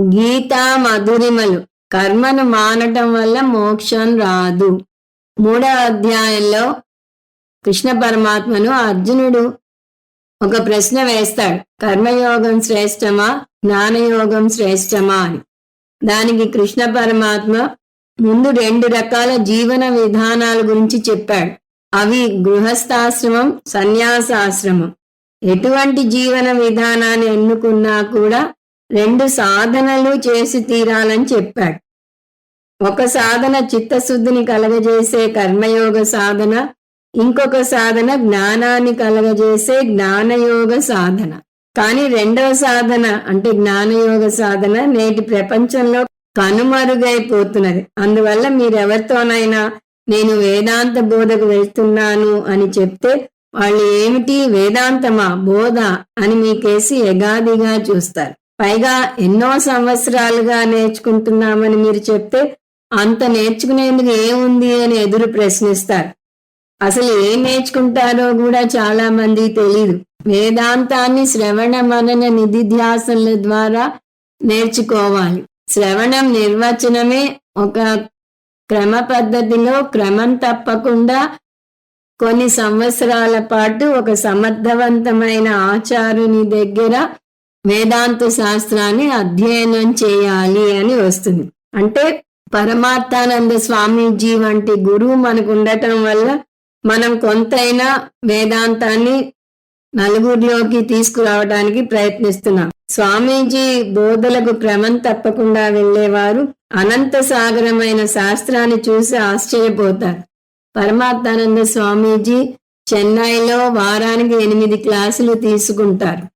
గీతా మధురిమలు. కర్మను మానటం వల్ల మోక్షం రాదు. మూడవ అధ్యాయంలో కృష్ణ పరమాత్మను అర్జునుడు ఒక ప్రశ్న వేస్తాడు. కర్మయోగం శ్రేష్టమా? జ్ఞానయోగం శ్రేష్టమా అని. దానికి కృష్ణ పరమాత్మ ముందు రెండు రకాల జీవన విధానాల గురించి చెప్పాడు. అవి గృహస్థాశ్రమం సన్యాసాశ్రమం. ఎటువంటి జీవన విధానాన్ని ఎన్నుకున్నా కూడా రెండు సాధనలు చేసి తీరాలని చెప్పాడు. ఒక సాధన చిత్తశుద్ధిని కలగజేసే కర్మయోగ సాధన ఇంకొక సాధన జ్ఞానాన్ని కలగజేసే జ్ఞానయోగ సాధన. కానీ రెండవ సాధన అంటే జ్ఞానయోగ సాధన నేటి ప్రపంచంలో కనుమరుగైపోతున్నది. అందువల్ల మీరెవరితోనైనా నేను వేదాంత బోధకు వెళ్తున్నాను అని చెప్తే వాళ్ళు ఏమిటి? వేదాంతమా? బోధ అని మీకేసి ఎగాదిగా చూస్తారు. పైగా ఎన్నో సంవత్సరాలుగా నేర్చుకుంటున్నామని మీరు చెప్తే అంత నేర్చుకునేందుకు ఏముంది అని ఎదురు ప్రశ్నిస్తారు. అసలు ఏం నేర్చుకుంటారో కూడా చాలా మంది తెలియదు వేదాంతాన్ని శ్రవణ మనన నిధిధ్యాసనల ద్వారా నేర్చుకోవాలి. శ్రవణం నిర్వచనమే ఒక క్రమ పద్ధతిలో క్రమం తప్పకుండా కొన్ని సంవత్సరాల పాటు ఒక సమర్థవంతమైన ఆచారుని దగ్గర వేదాంత శాస్త్రాన్ని అధ్యయనం చేయాలి అని వస్తుంది. అంటే పరమాత్మానంద స్వామీజీ వంటి గురువు మనకు ఉండటం వల్ల మనం కొంతైనా వేదాంతాన్ని నలుగురిలోకి తీసుకురావడానికి ప్రయత్నిస్తున్నాం. స్వామీజీ బోధలకు క్రమం తప్పకుండా వెళ్ళేవారు అనంత సాగరమైన శాస్త్రాన్ని చూసి ఆశ్చర్యపోతారు. పరమాత్మానంద స్వామీజీ చెన్నైలో వారానికి ఎనిమిది క్లాసులు తీసుకుంటారు.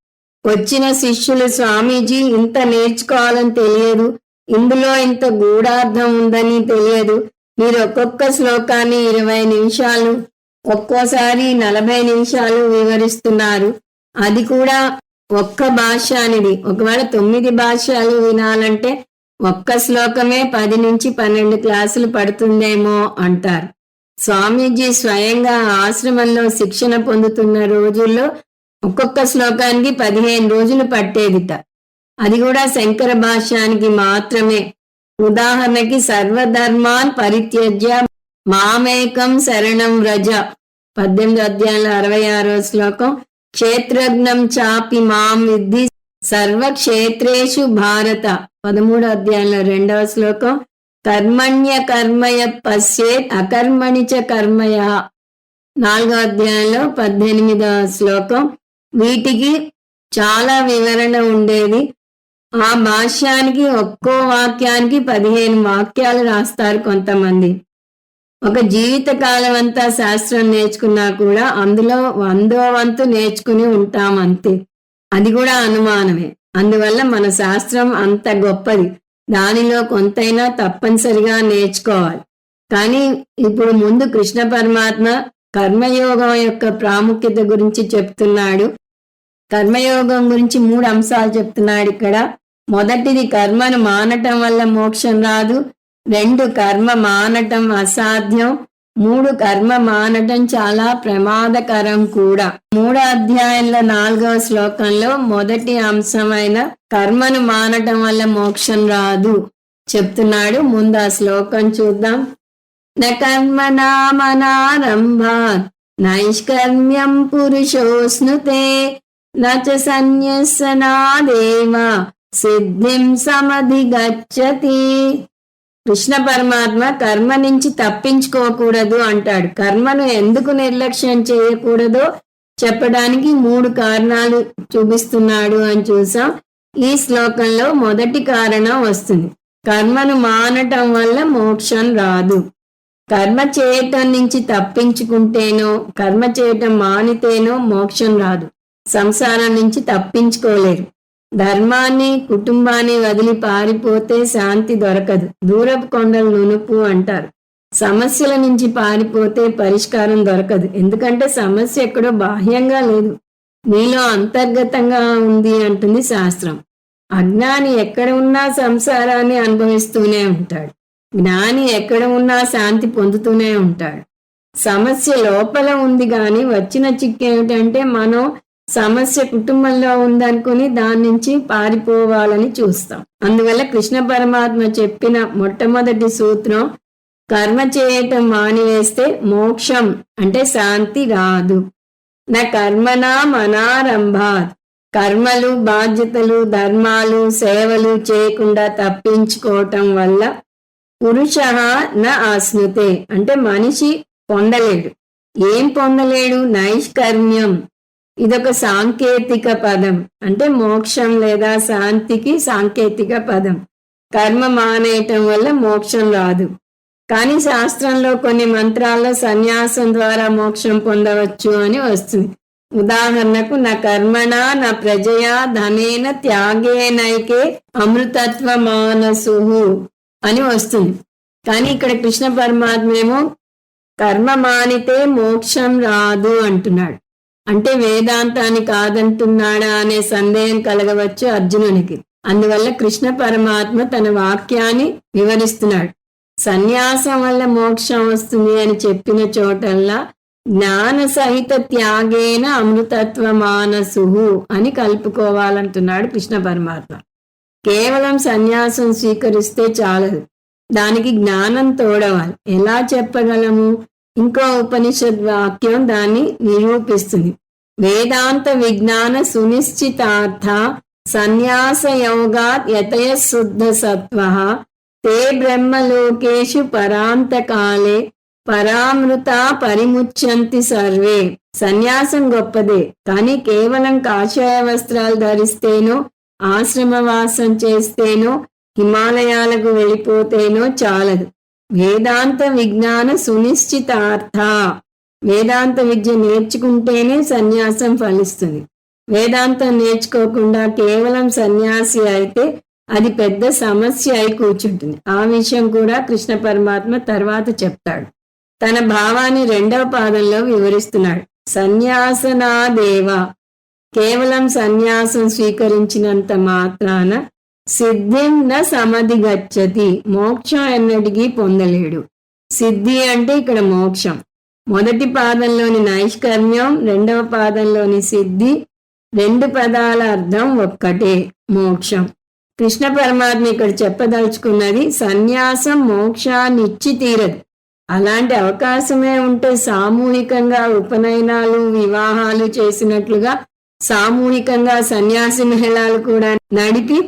వచ్చిన శిష్యులు స్వామీజీ ఇంత నేర్చుకోవాలని తెలియదు. ఇందులో ఇంత గూఢార్థం ఉందని తెలియదు. మీరు ఒక్కొక్క శ్లోకాన్ని ఇరవై నిమిషాలు ఒక్కోసారి నలభై నిమిషాలు వివరిస్తున్నారు. అది కూడా ఒక్క భాష అనేది. ఒకవేళ తొమ్మిది భాషలు వినాలంటే ఒక్క శ్లోకమే పది నుంచి పన్నెండు క్లాసులు పడుతుందేమో అంటారు. స్వామీజీ స్వయంగా ఆశ్రమంలో శిక్షణ పొందుతున్న రోజుల్లో ఒక్కొక్క శ్లోకానికి పదిహేను రోజులు పట్టేదిట. అది కూడా శంకర భాష్యానికి మాత్రమే. ఉదాహరణకి సర్వధర్మాన్ పరిత్యజ్య మామేకం శరణం వ్రజ. పద్దెనిమిది అధ్యాయంలో అరవై ఆరో శ్లోకం. క్షేత్రజ్ఞం చాపి మాం విద్ధి సర్వక్షేత్రేషు భారత. పదమూడో అధ్యాయంలో రెండవ శ్లోకం. కర్మణ్య కర్మయ పశ్చేత్ అకర్మణి చ కర్మయ. నాలుగో అధ్యాయంలో పద్దెనిమిదవ శ్లోకం. వీటికి చాలా వివరణ ఉండేది. ఆ భాష్యానికి ఒక్కో వాక్యానికి పదిహేను వాక్యాలు రాస్తారు కొంతమంది. ఒక జీవిత కాలం అంతా శాస్త్రం నేర్చుకున్నా కూడా అందులో వందో వంతు నేర్చుకుని ఉంటాం అంతే. అది కూడా అనుమానమే. అందువల్ల మన శాస్త్రం అంత గొప్పది. దానిలో కొంతైనా తప్పనిసరిగా నేర్చుకోవాలి. కానీ ఇప్పుడు ముందు కృష్ణ పరమాత్మ కర్మయోగం యొక్క ప్రాముఖ్యత గురించి చెప్తున్నాడు. కర్మయోగం గురించి మూడు అంశాలు చెప్తున్నాడు ఇక్కడ. మొదటిది కర్మను మానటం వల్ల మోక్షం రాదు. రెండు కర్మ మానటం అసాధ్యం. మూడు కర్మ మానటం చాలా ప్రమాదకరం కూడా. మూడో అధ్యాయంలో నాలుగవ శ్లోకంలో మొదటి అంశమైన కర్మను మానటం వల్ల మోక్షం రాదు చెప్తున్నాడు. ముందు ఆ శ్లోకం చూద్దాం. న కర్మనామనారంభాత్ నైష్కర్మ్యం పురుషోస్నుతే నచ సన్యసనాదేవ సిద్ధిం సమధిగచ్చతి. కృష్ణ పరమాత్మ కర్మ నుంచి తప్పించుకోకూడదు అంటాడు. కర్మను ఎందుకు నిర్లక్ష్యం చేయకూడదో చెప్పడానికి మూడు కారణాలు చూపిస్తున్నాడు అని చూసాం. ఈ శ్లోకంలో మొదటి కారణం వస్తుంది. కర్మను మానటం వల్ల మోక్షం రాదు. కర్మ చేయటం నుంచి తప్పించుకుంటేనో కర్మ చేయటం మానితేనో మోక్షం రాదు. సంసారం నుంచి తప్పించుకోలేరు. ధర్మాన్ని కుటుంబాన్ని వదిలి పారిపోతే శాంతి దొరకదు. దూరపు కొండలు నునుపు అంటారు. సమస్యల నుంచి పారిపోతే పరిష్కారం దొరకదు. ఎందుకంటే సమస్య ఎక్కడో బాహ్యంగా లేదు. నీలో అంతర్గతంగా ఉంది అంటుంది శాస్త్రం. అజ్ఞాని ఎక్కడ ఉన్నా సంసారాన్ని అనుభవిస్తూనే ఉంటాడు. జ్ఞాని ఎక్కడ ఉన్నా శాంతి పొందుతూనే ఉంటాడు. సమస్య లోపల ఉంది కానీ వచ్చిన చిక్కేమిటంటే మనం సమస్య కుటుంబంలో ఉందనుకుని దాని నుంచి పారిపోవాలని చూస్తాం. అందువల్ల కృష్ణ పరమాత్మ చెప్పిన మొట్టమొదటి సూత్రం కర్మ చేయటం మానివేస్తే మోక్షం అంటే శాంతి రాదు. నా కర్మనా మనారంభాత్. కర్మలు బాధ్యతలు ధర్మాలు సేవలు చేయకుండా తప్పించుకోవటం వల్ల పురుష నా ఆస్నుతే అంటే మనిషి పొందలేడు. ఏం పొందలేడు? నైష్కర్మ్యం. ఇదొక సాంకేతిక పదం. అంటే మోక్షం లేదా శాంతికి సాంకేతిక పదం. కర్మ మానేయటం వల్ల మోక్షం రాదు. కానీ శాస్త్రంలో కొన్ని మంత్రాల్లో సన్యాసం ద్వారా మోక్షం పొందవచ్చు అని వస్తుంది. ఉదాహరణకు నా కర్మణ నా ప్రజయా ధనేన త్యాగేనైకే అమృతత్వ మానసు అని వస్తుంది. కానీ ఇక్కడ కృష్ణ పరమాత్మ ఏమో కర్మ మానితే మోక్షం రాదు అంటున్నాడు. అంటే వేదాంతాన్ని కాదంటున్నాడా అనే సందేహం కలగవచ్చు అర్జునునికి. అందువల్ల కృష్ణ పరమాత్మ తన వాక్యాన్ని వివరిస్తున్నాడు. సన్యాసం వల్ల మోక్షం వస్తుంది అని చెప్పిన చోటల్లా జ్ఞాన సహిత త్యాగేన అమృతత్వ మానసు అని కలుపుకోవాలంటున్నాడు కృష్ణ పరమాత్మ. కేవలం సన్యాసం స్వీకరిస్తే చాలదు. దానికి జ్ఞానం తోడవాలి. ఎలా చెప్పగలము? ఇంకో ఉపనిషద్ వాక్యం దాన్ని నిరూపిస్తుంది. వేదాంత విజ్ఞాన సునిశ్చితార్థ సన్యాస యోగాత్ యతయ శుద్ధ సత్వ. తే బ్రహ్మలోకేషు పరాంతకాలే పరామృత పరిముచ్యంతి సర్వే. సన్యాసం గొప్పదే కానీ కేవలం కాషాయ వస్త్రాలు ధరిస్తేనో ఆశ్రమవాసం చేస్తేనో హిమాలయాలకు వెళ్ళిపోతేనో చాలదు. వేదాంత విజ్ఞాన సునిశ్చితార్థ వేదాంత విద్య నేర్చుకుంటేనే సన్యాసం ఫలిస్తుంది. వేదాంతం నేర్చుకోకుండా కేవలం సన్యాసి అయితే అది పెద్ద సమస్య అయి కూర్చుంటుంది. ఆ విషయం కూడా కృష్ణ పరమాత్మ తర్వాత చెప్తాడు. తన భావాన్ని రెండవ పాదంలో వివరిస్తున్నాడు. సన్యాసనాదేవ. కేవలం సన్యాసం స్వీకరించినంత మాత్రాన సిద్ధిం న సమధి గచ్చతి. మోక్షం ఎన్నటికీ పొందలేడు. సిద్ధి అంటే ఇక్కడ మోక్షం. మొదటి పాదంలోని నైష్కర్మ్యం రెండవ పాదంలోని సిద్ధి రెండు పదాల అర్థం ఒక్కటే మోక్షం. కృష్ణ పరమాత్మ ఇక్కడ చెప్పదలుచుకున్నది సన్యాసం మోక్షాన్నిచ్చి తీరదు. అలాంటి అవకాశమే ఉంటే సామూహికంగా ఉపనయనాలు వివాహాలు చేసినట్లుగా సామూహికంగా సన్యాసి మహిళలు కూడా నడిపి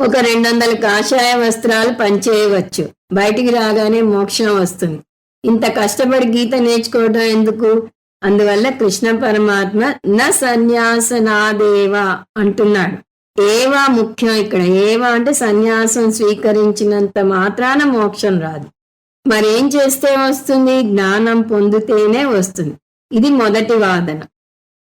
ఒక రెండు వందల కాషాయ వస్త్రాలు పనిచేయవచ్చు. బయటికి రాగానే మోక్షం వస్తుంది. ఇంత కష్టపడి గీత నేర్చుకోవడం ఎందుకు? అందువల్ల కృష్ణ పరమాత్మ న సన్యాసనాదేవ అంటున్నాడు. ఏవా ముఖ్యం ఇక్కడ? ఏవా అంటే సన్యాసం స్వీకరించినంత మాత్రాన మోక్షం రాదు. మరేం చేస్తే వస్తుంది? జ్ఞానం పొందితేనే వస్తుంది. ఇది మొదటి వాదన.